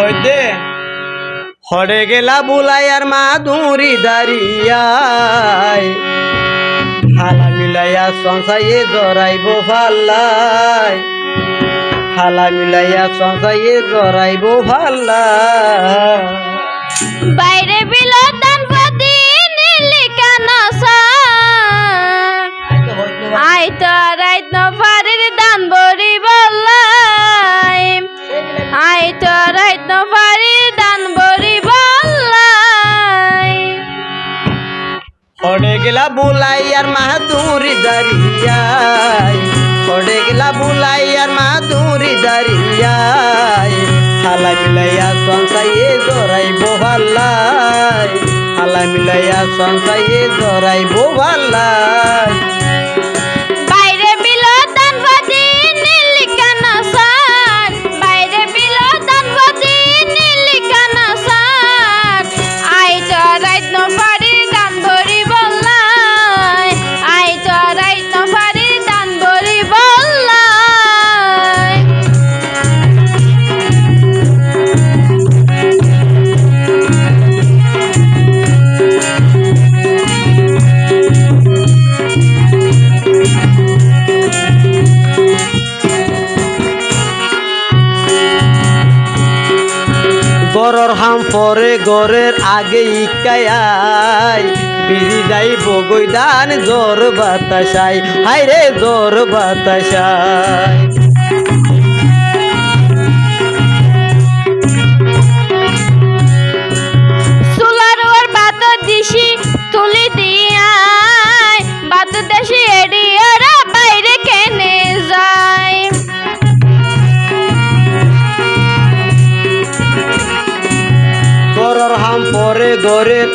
হইতে। হরে গেলা বুলাইয়ার দুরি দাঁড়িয়ায়। হালা মিলাইয়া সংসাইয়ে জরাইব ভাল্লাই হালা মিলাইয়া সংসাইয়ে জরাইব ভাল্লা বাইরে বিলতান হরে বুলাই আর মাধুরী দাঁড়িয়ায় পড়ে গেলা আর মাধুরী দাঁড়িয়ায় হালা মিলাইয়া সংসাইয়ে জরাই বোভাল্লাই হালা মিলাইয়া সংসাইয়ে জরাই ভাল্লাই গরর হাম পরে গরের আগে ইকায়াই বিজি যাই বগৈদান জোর বাতাসাই হাই রে জোর বাতাসাই গরর হাম পরে গরের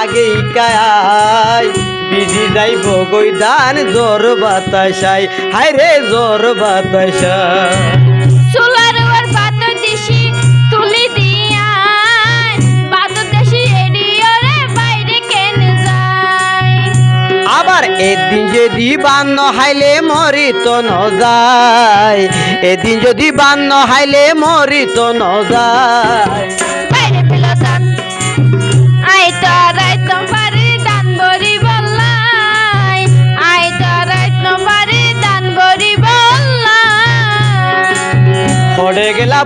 আগে ইকায়াই বিজি যাই বগই দান জোর বাতাসাই। হাই রে জোর বাতাসাই। সুলার ওর বাত দিশি তুলি দিয়াই। বাত দেশি এডি বাইরে কেনে যায় আবার এদিন যদি বান্ন হাইলে মরিত ন যায় এদিন যদি বান্ন হাইলে মরিত ন যায়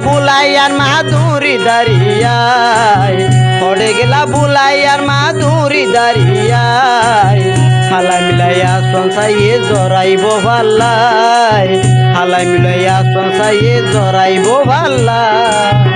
বুলাইয়ার মাধুরী দাঁড়িয়ায়। পড়ে গেলা বুলাইয়ার মাধুরী দাঁড়িয়ায়। হালা মিলাইয়া সংসাইয়ে জরাইব ভাল্লাই হালা মিলাইয়া সংসাইয়ে জরাইব ভাল্লাই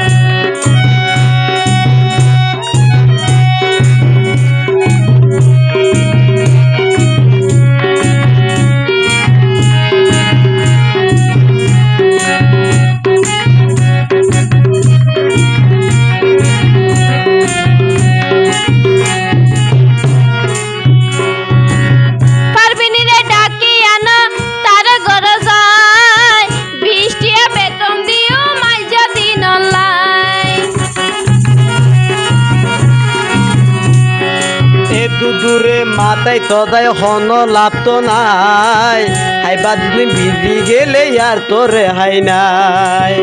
এ মাথায় তদায় হন লাভ তো নাই। হাইবা দিন ভিজি গেলে আর তোরে হাই নাই।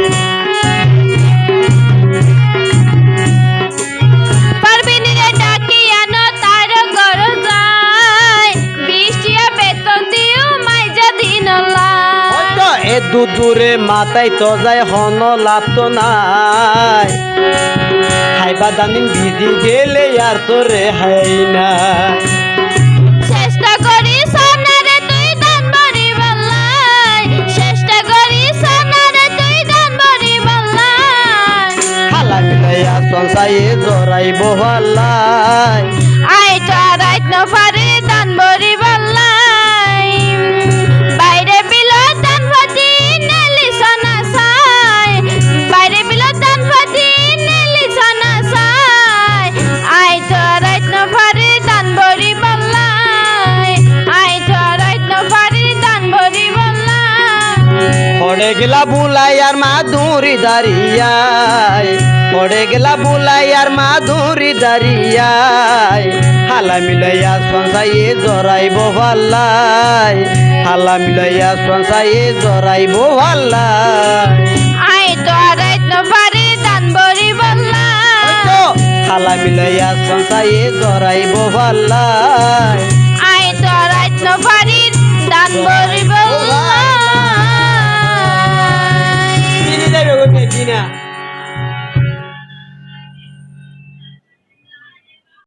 এ মাথায় মাথায় যায় হন লাভ তো নাই। হাইবা জানিন ভিজি গেলে আর তোরে হাই নাই। পড়ে গেলা বুলাই আর মাধুরী দাঁড়িয়ায় পড়ে গেলা বুলাই আর মাধুরী দাঁড়িয়ায়। হালা মিলাইয়া সঞ্চায়ে জড়াইব ভাল্লাই হালা মিলাইয়া সঞ্চায়ে জড়াইব ভাল্লাই আই তো আদাই তো পারি দান বরি বল্লাই আচ্ছা। হালা মিলাইয়া সঞ্চায়ে জড়াইব ভাল্লাই আই তো আদাই তো পারি দান বরি